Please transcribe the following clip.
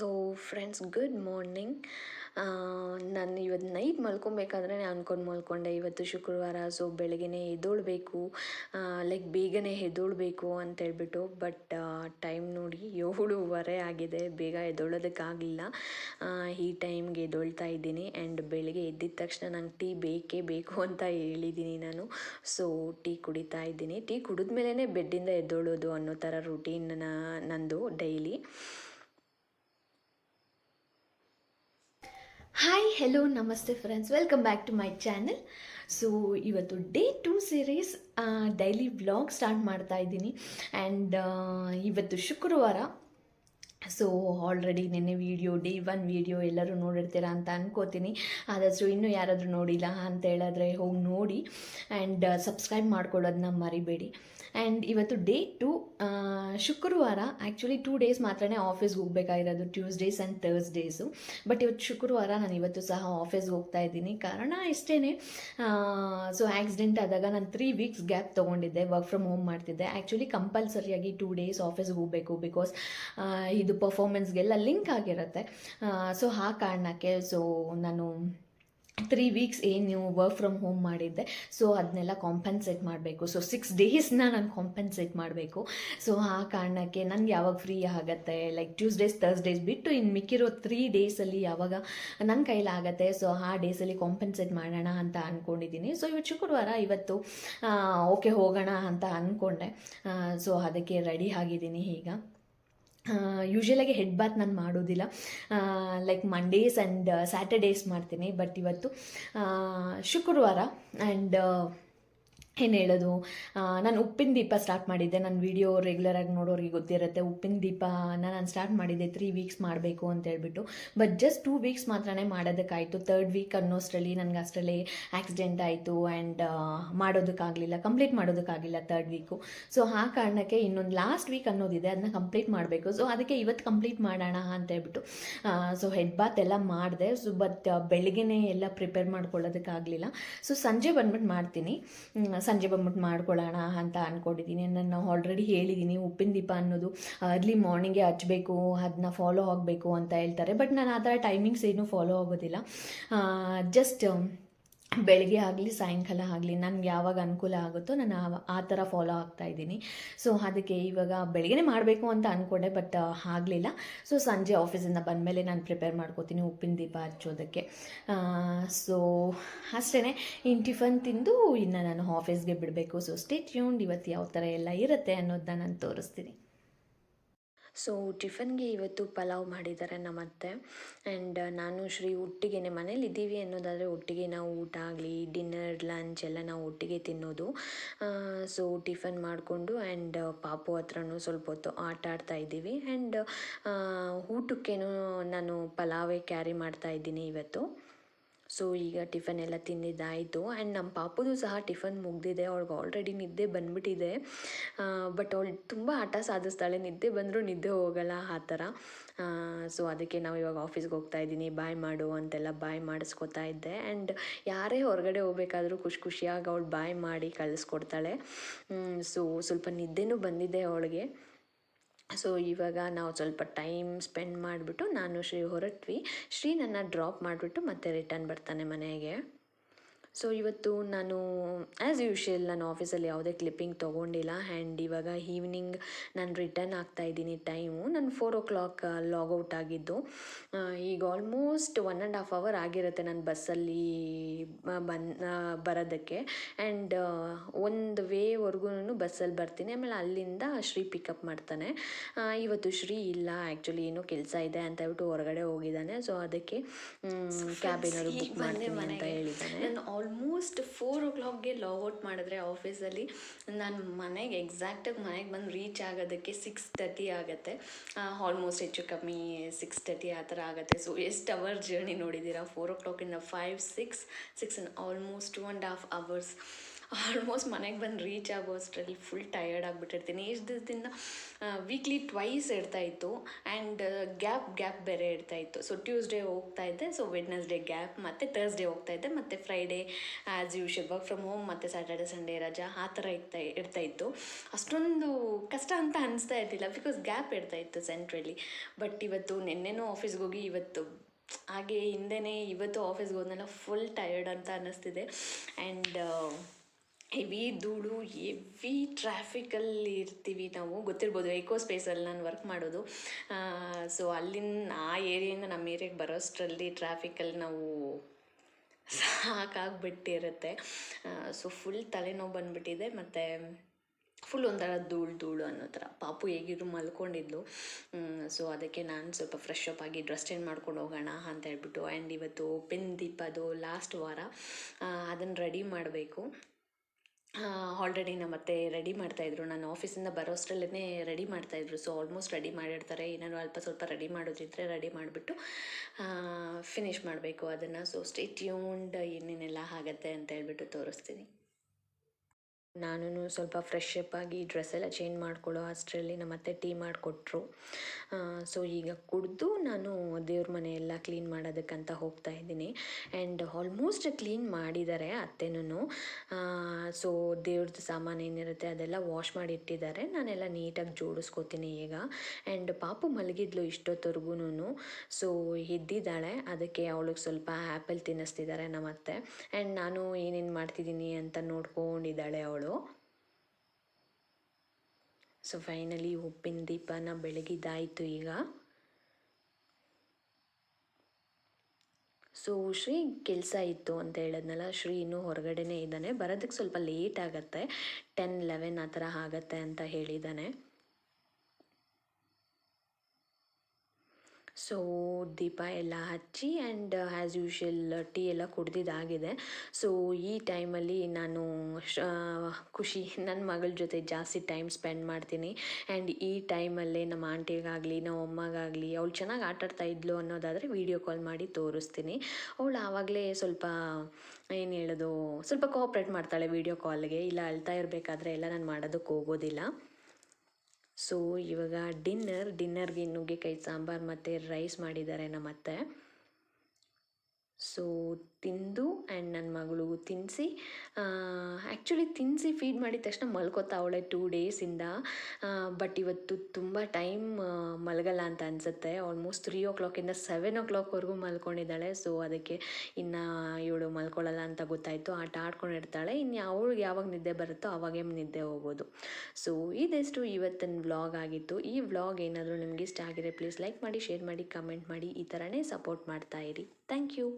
So friends good morning ನಾನು ಇವತ್ತು night ಮಲ್ಕೊಬೇಕಾದ್ರೆ ಅಂದ್ಕೊಂಡು ಮಲ್ಕೊಂಡೆ. ಇವತ್ತು ಶುಕ್ರವಾರ ಸೊ ಬೆಳಗ್ಗೆ ಎದ್ದೊಳ್ಬೇಕು. ಲೈಕ್ ಬೇಗನೆ ಎದ್ದೊಳ್ಬೇಕು ಅಂತೇಳ್ಬಿಟ್ಟು ಬಟ್ ಟೈಮ್ ನೋಡಿ ಏಳುವರೆ ಆಗಿದೆ. ಬೇಗ ಎದ್ದೊಳೋದಕ್ಕಾಗಲಿಲ್ಲ ಈ ಟೈಮ್ಗೆ ಎದ್ದೊಳ್ತಾ ಇದ್ದೀನಿ. ಆ್ಯಂಡ್ ಬೆಳಗ್ಗೆ ಎದ್ದಿದ ತಕ್ಷಣ ನಂಗೆ ಟೀ ಬೇಕೇ ಬೇಕು ಅಂತ ಹೇಳಿದ್ದೀನಿ ನಾನು. ಸೊ ಟೀ ಕುಡಿತಾ ಇದ್ದೀನಿ. ಟೀ ಕುಡಿದ ಮೇಲೇ ಬೆಡ್ಡಿಂದ ಎದ್ದೊಳೋದು ಅನ್ನೋ ಥರ ರುಟೀನ್ ನಂದು ಡೈಲಿ ಹಾಯ್ ಹೆಲೋ ನಮಸ್ತೆ friends welcome back to my channel so ಇವತ್ತು day two series daily vlog start ಮಾಡ್ತಾ ಇದ್ದೀನಿ. ಆ್ಯಂಡ್ ಇವತ್ತು ಶುಕ್ರವಾರ ಸೊ ಆಲ್ರೆಡಿ ನೆನ್ನೆ ವೀಡಿಯೋ ಡೇ ಒನ್ ವೀಡಿಯೋ ಎಲ್ಲರೂ ನೋಡಿರ್ತೀರ ಅಂತ ಅನ್ಕೋತೀನಿ. ಆದಷ್ಟು ಇನ್ನೂ ಯಾರಾದರೂ ನೋಡಿಲ್ಲ ಅಂತ ಹೇಳಿದ್ರೆ ಹೋಗಿ ನೋಡಿ ಆ್ಯಂಡ್ ಸಬ್ಸ್ಕ್ರೈಬ್ ಮಾಡ್ಕೊಳ್ಳೋದನ್ನ ಮರಿಬೇಡಿ. ಆ್ಯಂಡ್ ಇವತ್ತು ಡೇ ಟು ಶುಕ್ರವಾರ ಆ್ಯಕ್ಚುಲಿ ಟೂ ಡೇಸ್ ಮಾತ್ರನೇ ಆಫೀಸ್ಗೆ ಹೋಗ್ಬೇಕಾಗಿರೋದು ಟ್ಯೂಸ್ಡೇಸ್ ಆ್ಯಂಡ್ ಥರ್ಸ್ಡೇಸು ಬಟ್ ಇವತ್ತು ಶುಕ್ರವಾರ ನಾನು ಇವತ್ತು ಸಹ ಆಫೀಸ್ಗೆ ಹೋಗ್ತಾ ಇದ್ದೀನಿ. ಕಾರಣ ಇಷ್ಟೇ ಸೊ ಆ್ಯಕ್ಸಿಡೆಂಟ್ ಆದಾಗ ನಾನು ತ್ರೀ ವೀಕ್ಸ್ ಗ್ಯಾಪ್ ತೊಗೊಂಡಿದ್ದೆ ವರ್ಕ್ ಫ್ರಮ್ ಹೋಮ್ ಮಾಡ್ತಿದ್ದೆ. ಆ್ಯಕ್ಚುಲಿ ಕಂಪಲ್ಸರಿಯಾಗಿ ಟೂ ಡೇಸ್ ಆಫೀಸ್ಗೆ ಹೋಗಬೇಕು ಬಿಕಾಸ್ ಇದು ಪರ್ಫಾರ್ಮೆನ್ಸ್ಗೆಲ್ಲ ಲಿಂಕ್ ಆಗಿರುತ್ತೆ. ಸೊ ಆ ಕಾರಣಕ್ಕೆ ಸೊ ನಾನು ತ್ರೀ ವೀಕ್ಸ್ ಏನು ವರ್ಕ್ ಫ್ರಮ್ ಹೋಮ್ ಮಾಡಿದ್ದೆ. ಸೊ ಅದನ್ನೆಲ್ಲ ಕಾಂಪನ್ಸೇಟ್ ಮಾಡಬೇಕು. ಸೊ ಸಿಕ್ಸ್ ಡೇಸ್ನ ನಾನು ಕಾಂಪನ್ಸೇಟ್ ಮಾಡಬೇಕು. ಸೊ ಆ ಕಾರಣಕ್ಕೆ ನನಗೆ ಯಾವಾಗ ಫ್ರೀ ಆಗುತ್ತೆ? ಲೈಕ್ ಟ್ಯೂಸ್ಡೇಸ್ ಥರ್ಸ್ಡೇಸ್ ಬಿಟ್ಟು ಇನ್ನು ಮಿಕ್ಕಿರೋ ತ್ರೀ ಡೇಸಲ್ಲಿ ಯಾವಾಗ ನನ್ನ ಕೈಲಾಗತ್ತೆ ಸೊ ಆ ಡೇಸಲ್ಲಿ ಕಾಂಪನ್ಸೇಟ್ ಮಾಡೋಣ ಅಂತ ಅಂದ್ಕೊಂಡಿದ್ದೀನಿ ಸೊ ಇವತ್ತು ಶುಕ್ರವಾರ, ಇವತ್ತು ಓಕೆ ಹೋಗೋಣ ಅಂತ ಅಂದ್ಕೊಂಡೆ ಸೊ ಅದಕ್ಕೆ ರೆಡಿ ಆಗಿದ್ದೀನಿ ಈಗ. ಯೂಶ್ವಲಾಗಿ ಹೆಡ್ ಬಾತ್ ನಾನು ಮಾಡೋದಿಲ್ಲ. ಲೈಕ್ ಮಂಡೇಸ್ ಆ್ಯಂಡ್ ಸ್ಯಾಟರ್ಡೇಸ್ ಮಾಡ್ತೀನಿ. ಬಟ್ ಇವತ್ತು ಶುಕ್ರವಾರ ಆ್ಯಂಡ್ ಏನು ಹೇಳೋದು? ನಾನು ಉಪ್ಪಿನ ದೀಪ ಸ್ಟಾರ್ಟ್ ಮಾಡಿದ್ದೆ. ನನ್ನ ವೀಡಿಯೋ ರೆಗ್ಯುಲರಾಗಿ ನೋಡೋರಿಗೆ ಗೊತ್ತಿರುತ್ತೆ, ಉಪ್ಪಿನ ದೀಪನ ನಾನು ಸ್ಟಾರ್ಟ್ ಮಾಡಿದ್ದೆ ತ್ರೀ ವೀಕ್ಸ್ ಮಾಡಬೇಕು ಅಂತ ಹೇಳ್ಬಿಟ್ಟು. ಬಟ್ ಜಸ್ಟ್ ಟೂ ವೀಕ್ಸ್ ಮಾತ್ರನೇ ಮಾಡೋದಕ್ಕಾಯಿತು. ತರ್ಡ್ ವೀಕ್ ಅನ್ನೋಷ್ಟರಲ್ಲಿ ನನಗೆ ಅಷ್ಟರಲ್ಲಿ ಆಕ್ಸಿಡೆಂಟ್ ಆಯಿತು ಆ್ಯಂಡ್ ಮಾಡೋದಕ್ಕಾಗಲಿಲ್ಲ ಕಂಪ್ಲೀಟ್ ಮಾಡೋದಕ್ಕಾಗಿಲ್ಲ ತರ್ಡ್ ವೀಕು ಸೊ ಆ ಕಾರಣಕ್ಕೆ ಇನ್ನೊಂದು ಲಾಸ್ಟ್ ವೀಕ್ ಅನ್ನೋದಿದೆ ಅದನ್ನ ಕಂಪ್ಲೀಟ್ ಮಾಡಬೇಕು. ಸೊ ಅದಕ್ಕೆ ಇವತ್ತು ಕಂಪ್ಲೀಟ್ ಮಾಡೋಣ ಅಂತ ಹೇಳ್ಬಿಟ್ಟು ಸೊ ಹೆಡ್ ಬಾತ್ ಎಲ್ಲ ಮಾಡಿದೆ. ಸೊ ಬಟ್ ಬೆಳಗ್ಗೆನೇ ಎಲ್ಲ ಪ್ರಿಪೇರ್ ಮಾಡ್ಕೊಳ್ಳೋದಕ್ಕಾಗಲಿಲ್ಲ. ಸೊ ಸಂಜೆ ಬಂದ್ಬಿಟ್ಟು ಮಾಡ್ತೀನಿ. ಸಂಜೆ ಬಂದ್ಬಿಟ್ಟು ಮಾಡ್ಕೊಳ್ಳೋಣ ಅಂತ ಅಂದ್ಕೊಂಡಿದ್ದೀನಿ ನಾನು ಆಲ್ರೆಡಿ ಹೇಳಿದ್ದೀನಿ ಉಪ್ಪಿನ ದೀಪ ಅನ್ನೋದು ಅರ್ಲಿ ಮಾರ್ನಿಂಗೇ ಹಚ್ಚಬೇಕು ಅದನ್ನ ಫಾಲೋ ಆಗಬೇಕು ಅಂತ ಹೇಳ್ತಾರೆ. ಬಟ್ ನಾನು ಆ ಥರ ಟೈಮಿಂಗ್ಸ್ ಏನೂ ಫಾಲೋ ಆಗೋದಿಲ್ಲ. ಜಸ್ಟ್ ಬೆಳಗ್ಗೆ ಆಗಲಿ, ಸಾಯಂಕಾಲ ಆಗಲಿ, ನನಗೆ ಯಾವಾಗ ಅನುಕೂಲ ಆಗುತ್ತೋ ನಾನು ಆ ಥರ ಫಾಲೋ ಆಗ್ತಾ ಇದ್ದೀನಿ. ಸೊ ಅದಕ್ಕೆ ಇವಾಗ ಬೆಳಗ್ಗೆ ಮಾಡಬೇಕು ಅಂತ ಅಂದ್ಕೊಂಡೆ ಬಟ್ ಆಗಲಿಲ್ಲ. ಸೊ ಸಂಜೆ ಆಫೀಸಿಂದ ಬಂದಮೇಲೆ ನಾನು ಪ್ರಿಪೇರ್ ಮಾಡ್ಕೋತೀನಿ ಉಪ್ಪಿನ ದೀಪ ಹಚ್ಚೋದಕ್ಕೆ. ಸೊ ಅಷ್ಟೇ ಇನ್ನು ಟಿಫನ್ ತಿಂದು ಇನ್ನು ನಾನು ಆಫೀಸ್ಗೆ ಬಿಡಬೇಕು. ಸೊ ಸ್ಟೇ ಟ್ಯೂನ್ ಇವತ್ತು ಯಾವ ಥರ ಎಲ್ಲ ಇರುತ್ತೆ ಅನ್ನೋದನ್ನ ನಾನು ತೋರಿಸ್ತೀನಿ. ಸೊ ಟಿಫನ್ಗೆ ಇವತ್ತು ಪಲಾವ್ ಮಾಡಿದ್ದಾರೆ ನಮ್ಮ ಅತ್ತೆ ಆ್ಯಂಡ್ ನಾನು ಶ್ರೀ ಒಟ್ಟಿಗೆ ಮನೇಲಿದ್ದೀವಿ ಅನ್ನೋದಾದರೆ ಒಟ್ಟಿಗೆ ನಾವು ಊಟ ಆಗಲಿ ಡಿನ್ನರ್ ಲಂಚ್ ಎಲ್ಲ ನಾವು ಒಟ್ಟಿಗೆ ತಿನ್ನೋದು. ಸೊ ಟಿಫನ್ ಮಾಡಿಕೊಂಡು ಆ್ಯಂಡ್ ಪಾಪು ಹತ್ರನೂ ಸ್ವಲ್ಪ ಹೊತ್ತು ಆಟ ಆಡ್ತಾ ಇದ್ದೀವಿ. ಆ್ಯಂಡ್ ಊಟಕ್ಕೇನು ನಾನು ಪಲಾವೇ ಕ್ಯಾರಿ ಮಾಡ್ತಾ ಇದ್ದೀನಿ ಇವತ್ತು. ಸೊ ಈಗ ಟಿಫನ್ ಎಲ್ಲ ತಿಂದಿದ್ದಾಯಿತು. ಆ್ಯಂಡ್ ನಮ್ಮ ಪಾಪುದು ಸಹ ಟಿಫನ್ ಮುಗ್ದಿದೆ. ಅವ್ಳಿಗೆ ಆಲ್ರೆಡಿ ನಿದ್ದೆ ಬಂದ್ಬಿಟ್ಟಿದೆ. ಬಟ್ ಅವಳು ತುಂಬ ಹಠ ಸಾಧಿಸ್ತಾಳೆ. ನಿದ್ದೆ ಬಂದರೂ ನಿದ್ದೆ ಹೋಗಲ್ಲ ಆ ಥರ. ಸೊ ಅದಕ್ಕೆ ನಾವು ಇವಾಗ ಆಫೀಸ್ಗೆ ಹೋಗ್ತಾ ಇದ್ದೀನಿ. ಬಾಯ್ ಮಾಡು ಅಂತೆಲ್ಲ ಬಾಯ್ ಮಾಡಿಸ್ಕೊತಾ ಇದ್ದೆ. ಆ್ಯಂಡ್ ಯಾರೇ ಹೊರಗಡೆ ಹೋಗ್ಬೇಕಾದ್ರೂ ಖುಷಿ ಖುಷಿಯಾಗಿ ಅವಳು ಬಾಯ್ ಮಾಡಿ ಕಳಿಸ್ಕೊಡ್ತಾಳೆ. ಸೊ ಸ್ವಲ್ಪ ನಿದ್ದೆನೂ ಬಂದಿದೆ ಅವಳಿಗೆ. ಸೊ ಇವಾಗ ನಾವು ಸ್ವಲ್ಪ ಟೈಮ್ ಸ್ಪೆಂಡ್ ಮಾಡಿಬಿಟ್ಟು ನಾನು ಶ್ರೀ ಹೊರಟ್ವಿ. ಶ್ರೀ ನನ್ನ ಡ್ರಾಪ್ ಮಾಡಿಬಿಟ್ಟು ಮತ್ತೆ ರಿಟರ್ನ್ ಬರ್ತಾನೆ ಮನೆಗೆ. ಸೊ ಇವತ್ತು ನಾನು ಆ್ಯಸ್ ಯೂಶ್ವಲ್ ನಾನು ಆಫೀಸಲ್ಲಿ ಯಾವುದೇ ಕ್ಲಿಪ್ಪಿಂಗ್ ತೊಗೊಂಡಿಲ್ಲ. ಆ್ಯಂಡ್ ಇವಾಗ ಈವ್ನಿಂಗ್ ನಾನು ರಿಟರ್ನ್ ಆಗ್ತಾ ಇದ್ದೀನಿ ಟೈಮು ನಾನು ಫೋರ್ ಓ ಕ್ಲಾಕ್ ಲಾಗೌಟ್ ಆಗಿದ್ದು. ಈಗ almost one and half hour ಆಗಿರುತ್ತೆ ನಾನು ಬಸ್ಸಲ್ಲಿ ಬನ್ ಬರೋದಕ್ಕೆ. ಆ್ಯಂಡ್ ಒಂದು ವೇವರೆಗೂ ಬಸ್ಸಲ್ಲಿ ಬರ್ತೀನಿ. ಆಮೇಲೆ ಅಲ್ಲಿಂದ ಶ್ರೀ ಪಿಕಪ್ ಮಾಡ್ತಾನೆ. ಇವತ್ತು ಶ್ರೀ ಇಲ್ಲ. ಆ್ಯಕ್ಚುಲಿ ಏನು ಕೆಲಸ ಇದೆ ಅಂತ ಹೇಳ್ಬಿಟ್ಟು ಹೊರಗಡೆ ಹೋಗಿದ್ದಾನೆ. ಸೊ ಅದಕ್ಕೆ ಕ್ಯಾಬ್ ಏನಾದ್ರು ಬುಕ್ ಮಾಡ್ತೀನಿ ಅಂತ ಹೇಳಿದ್ದಾನೆ. ಆಲ್ಮೋಸ್ಟ್ ಫೋರ್ ಓ ಕ್ಲಾಕ್ಗೆ ಔಟ್ ಮಾಡಿದ್ರೆ ಆಫೀಸಲ್ಲಿ ನಾನು ಮನೆಗೆ ಎಕ್ಸಾಕ್ಟಾಗಿ ಮನೆಗೆ ಬಂದು ರೀಚ್ ಆಗೋದಕ್ಕೆ ಸಿಕ್ಸ್ ತರ್ಟಿ ಆಗುತ್ತೆ. ಆಲ್ಮೋಸ್ಟ್ ಹೆಚ್ಚು ಕಮ್ಮಿ ಸಿಕ್ಸ್ ತರ್ಟಿ ಆ ಥರ ಆಗುತ್ತೆ. ಸೊ ಎಷ್ಟು ಅವರ್ ಜರ್ನಿ ನೋಡಿದ್ದೀರಾ? ಫೋರ್ ಓ ಕ್ಲಾಕಿಂದ five six six almost two and half hours almost ಮನೆಗೆ ಬಂದು ರೀಚ್ ಆಗೋ ಅಷ್ಟರಲ್ಲಿ ಫುಲ್ ಟಯರ್ಡ್ ಆಗಿಬಿಟ್ಟಿರ್ತೀನಿ. ಎಷ್ಟು ದಿವಸದಿಂದ ವೀಕ್ಲಿ ಟ್ವೈಸ್ ಇಡ್ತಾ ಇತ್ತು ಆ್ಯಂಡ್ ಗ್ಯಾಪ್ ಗ್ಯಾಪ್ ಬೇರೆ ಇಡ್ತಾ ಇತ್ತು. ಸೊ ಟ್ಯೂಸ್ಡೇ ಹೋಗ್ತಾ ಇದ್ದೆ. ಸೊ ವೆಡ್ನೆಸ್ಡೇ ಗ್ಯಾಪ್ ಮತ್ತು ತರ್ಸ್ಡೇ ಹೋಗ್ತಾ ಇದ್ದೆ. ಮತ್ತು Friday as usual work from home ಮತ್ತು ಸ್ಯಾಟರ್ಡೆ ಸಂಡೇ ರಜಾ, ಆ ಥರ ಇರ್ತಾ ಇರ್ತಾ ಇತ್ತು. ಅಷ್ಟೊಂದು ಕಷ್ಟ ಅಂತ ಅನಿಸ್ತಾ ಇರ್ತಿಲ್ಲ ಬಿಕಾಸ್ ಗ್ಯಾಪ್ ಇರ್ತಾಯಿತ್ತು ಸೆಂಟ್ರಲ್ಲಿ ಬಟ್ ಇವತ್ತು ನಿನ್ನೆನೂ ಆಫೀಸ್ಗೆ ಹೋಗಿ ಇವತ್ತು, ಹಾಗೆ ಹಿಂದೆನೇ ಇವತ್ತು ಆಫೀಸ್ಗೆ ಹೋದ್ನೆಲ್ಲ ಫುಲ್ ಟಯರ್ಡ್ ಅಂತ ಅನ್ನಿಸ್ತಿದೆ ಆ್ಯಂಡ್ ಹೆವಿ ಧೂಳು, ಹೆವಿ ಟ್ರಾಫಿಕಲ್ಲಿ ಇರ್ತೀವಿ ನಾವು. ಗೊತ್ತಿರ್ಬೋದು ಎಕೋ ಸ್ಪೇಸಲ್ಲಿ ನಾನು ವರ್ಕ್ ಮಾಡೋದು. ಸೊ ಅಲ್ಲಿನ, ಆ ಏರಿಯಿಂದ ನಮ್ಮ ಏರಿಯಾಗೆ ಬರೋಷ್ಟರಲ್ಲಿ ಟ್ರಾಫಿಕಲ್ಲಿ ನಾವು ಸಾಕಾಗ್ಬಿಟ್ಟಿರುತ್ತೆ. ಸೊ ಫುಲ್ ತಲೆನೋವು ಬಂದುಬಿಟ್ಟಿದೆ. ಮತ್ತು ಫುಲ್ ಒಂಥರ ಧೂಳು ಧೂಳು ಅನ್ನೋ ಥರ. ಪಾಪು ಹೇಗಿದ್ರು ಮಲ್ಕೊಂಡಿದ್ಲು. ಸೊ ಅದಕ್ಕೆ ನಾನು ಸ್ವಲ್ಪ ಫ್ರೆಶ್ ಅಪ್ ಆಗಿ ಡ್ರೆಸ್ ಚೇಂಜ್ ಮಾಡ್ಕೊಂಡು ಹೋಗೋಣ ಅಂತ ಹೇಳ್ಬಿಟ್ಟು ಆ್ಯಂಡ್ ಇವತ್ತು ಪೆನ್ ದೀಪದು ಲಾಸ್ಟ್ ವಾರ. ಅದನ್ನು ರೆಡಿ ಮಾಡಬೇಕು. ಆಲ್ರೆಡಿ ನಮ್ಮ ಮತ್ತೆ ರೆಡಿ ಮಾಡ್ತಾಯಿದ್ರು ನಾನು ಆಫೀಸಿಂದ ಬರೋ ಅಷ್ಟರಲ್ಲೇ ರೆಡಿ ಮಾಡ್ತಾಯಿದ್ರು ಸೊ ಆಲ್ಮೋಸ್ಟ್ ರೆಡಿ ಮಾಡಿರ್ತಾರೆ. ಏನಾದ್ರು ಅಲ್ಪ ಸ್ವಲ್ಪ ರೆಡಿ ಮಾಡೋದಿದ್ರೆ ರೆಡಿ ಮಾಡಿಬಿಟ್ಟು ಫಿನಿಷ್ ಮಾಡಬೇಕು ಅದನ್ನು. ಸೊ ಸ್ಟೇ ಟ್ಯೂನ್ಡ್ ಏನೇನೆಲ್ಲ ಆಗುತ್ತೆ ಅಂತ ಹೇಳ್ಬಿಟ್ಟು ತೋರಿಸ್ತೀನಿ. ನಾನು ಸ್ವಲ್ಪ ಫ್ರೆಶ್ ಅಪ್ ಆಗಿ ಡ್ರೆಸ್ ಎಲ್ಲ ಚೇಂಜ್ ಮಾಡ್ಕೊಳ್ಳೋ ಅಷ್ಟರಲ್ಲಿ ನಮ್ಮ ಅತ್ತೆ ಟೀ ಮಾಡಿಕೊಟ್ರು. ಸೊ ಈಗ ಕುಡಿದು ನಾನು ದೇವ್ರ ಮನೆ ಎಲ್ಲ ಕ್ಲೀನ್ ಮಾಡೋದಕ್ಕಂತ ಹೋಗ್ತಾ ಇದ್ದೀನಿ. ಆ್ಯಂಡ್ ಆಲ್ಮೋಸ್ಟ್ ಕ್ಲೀನ್ ಮಾಡಿದ್ದಾರೆ ಅತ್ತೆನೂ ಸೊ ದೇವ್ರದ್ದು ಸಾಮಾನು ಏನಿರುತ್ತೆ ಅದೆಲ್ಲ ವಾಶ್ ಮಾಡಿ ಇಟ್ಟಿದ್ದಾರೆ ನಾನೆಲ್ಲ ನೀಟಾಗಿ ಜೋಡಿಸ್ಕೋತೀನಿ ಈಗ. ಆ್ಯಂಡ್ ಪಾಪು ಮಲಗಿದ್ಲು ಇಷ್ಟೊತ್ತವರೆಗೂ ಸೊ ಎದ್ದಿದ್ದಾಳೆ. ಅದಕ್ಕೆ ಅವಳಿಗೆ ಸ್ವಲ್ಪ ಆ್ಯಪಲ್ ತಿನ್ನಿಸ್ತಿದ್ದಾರೆ ನಮ್ಮ ಅತ್ತೆ. ಆ್ಯಂಡ್ ನಾನು ಏನೇನು ಮಾಡ್ತಿದ್ದೀನಿ ಅಂತ ನೋಡ್ಕೊಂಡಿದ್ದಾಳೆ ಅವಳು. ಸೊ ಫೈನಲಿ ಉಪ್ಪಿನ ದೀಪನ ಬೆಳಗಿದ್ದಾಯಿತು ಈಗ. ಸೊ ಶ್ರೀ ಕೆಲಸ ಇತ್ತು ಅಂತ ಹೇಳದ್ನಲ್ಲ, ಶ್ರೀ ಇನ್ನೂ ಹೊರಗಡೆನೇ ಇದ್ದಾನೆ. ಬರೋದಕ್ಕೆ ಸ್ವಲ್ಪ ಲೇಟ್ ಆಗುತ್ತೆ. ಟೆನ್ ಲೆವೆನ್ ಆ ಥರ ಆಗತ್ತೆ ಅಂತ ಹೇಳಿದ್ದಾನೆ. ಸೊ ದೀಪ ಎಲ್ಲ ಹಚ್ಚಿ ಆ್ಯಂಡ್ ಆ್ಯಸ್ ಯೂಶಲ್ ಟೀ ಎಲ್ಲ ಕುಡ್ದಿದ್ದಾಗಿದೆ. ಸೊ ಈ ಟೈಮಲ್ಲಿ ನಾನು ಖುಷಿ ನನ್ನ ಮಗಳ ಜೊತೆ ಜಾಸ್ತಿ ಟೈಮ್ ಸ್ಪೆಂಡ್ ಮಾಡ್ತೀನಿ. ಆ್ಯಂಡ್ ಈ ಟೈಮಲ್ಲೇ ನಮ್ಮ ಆಂಟಿಗಾಗಲಿ, ನಮ್ಮ ಅಮ್ಮಗಾಗಲಿ, ಅವಳು ಚೆನ್ನಾಗಿ ಆಟಾಡ್ತಾ ಇದ್ಲು ಅನ್ನೋದಾದರೆ ವೀಡಿಯೋ ಕಾಲ್ ಮಾಡಿ ತೋರಿಸ್ತೀನಿ. ಅವಳು ಆವಾಗಲೇ ಸ್ವಲ್ಪ, ಏನು ಹೇಳೋದು, ಸ್ವಲ್ಪ ಕೋಆಪ್ರೇಟ್ ಮಾಡ್ತಾಳೆ ವೀಡಿಯೋ ಕಾಲ್ಗೆ ಇಲ್ಲ, ಅಳ್ತಾ ಇರಬೇಕಾದ್ರೆ ಎಲ್ಲ ನಾನು ಮಾಡೋದಕ್ಕೆ ಹೋಗೋದಿಲ್ಲ. ಸೊ ಇವಾಗ ಡಿನ್ನರ್ ಡಿನ್ನರ್ಗೆ ನುಗ್ಗೆಕಾಯಿ ಸಾಂಬಾರು ಮತ್ತು ರೈಸ್ ಮಾಡಿದ್ದಾರೆ ನಮ್ಮ ಅತ್ತೆ ಸೊ ತಿಂದು ತಿನ್ನಿಸಿ ಆ್ಯಕ್ಚುಲಿ ತಿನ್ನಿಸಿ ಫೀಡ್ ಮಾಡಿದ ತಕ್ಷಣ ಮಲ್ಕೋತಾ ಅವಳೆ ಟೂ ಡೇಸಿಂದ ಬಟ್ ಇವತ್ತು ತುಂಬ ಟೈಮ್ ಮಲಗಲ್ಲ ಅಂತ ಅನಿಸುತ್ತೆ. ಆಲ್ಮೋಸ್ಟ್ ತ್ರೀ ಓ ಕ್ಲಾಕಿಂದ ಸೆವೆನ್ ಓ ಕ್ಲಾಕ್ವರೆಗೂ ಮಲ್ಕೊಂಡಿದ್ದಾಳೆ. ಸೊ ಅದಕ್ಕೆ ಇನ್ನು ಇವಳು ಮಲ್ಕೊಳ್ಳಲ್ಲ ಅಂತ ಗೊತ್ತಾಯಿತು. ಆಟ ಆಡ್ಕೊಂಡಿರ್ತಾಳೆ ಇನ್ನು ಅವಳಿಗೆ ಯಾವಾಗ ನಿದ್ದೆ ಬರುತ್ತೋ ಅವಾಗೇ ನಿದ್ದೆ ಹೋಗೋದು. ಸೊ ಇದೆಷ್ಟು ಇವತ್ತಿನ ವ್ಲಾಗ್ ಆಗಿತ್ತು. ಈ ವ್ಲಾಗ್ ಏನಾದರೂ ನಿಮಗೆ ಇಷ್ಟ ಆಗಿದೆ ಪ್ಲೀಸ್ ಲೈಕ್ ಮಾಡಿ ಶೇರ್ ಮಾಡಿ ಕಮೆಂಟ್ ಮಾಡಿ. ಈ ಥರನೇ ಸಪೋರ್ಟ್ ಮಾಡ್ತಾ ಇರಿ. Thank you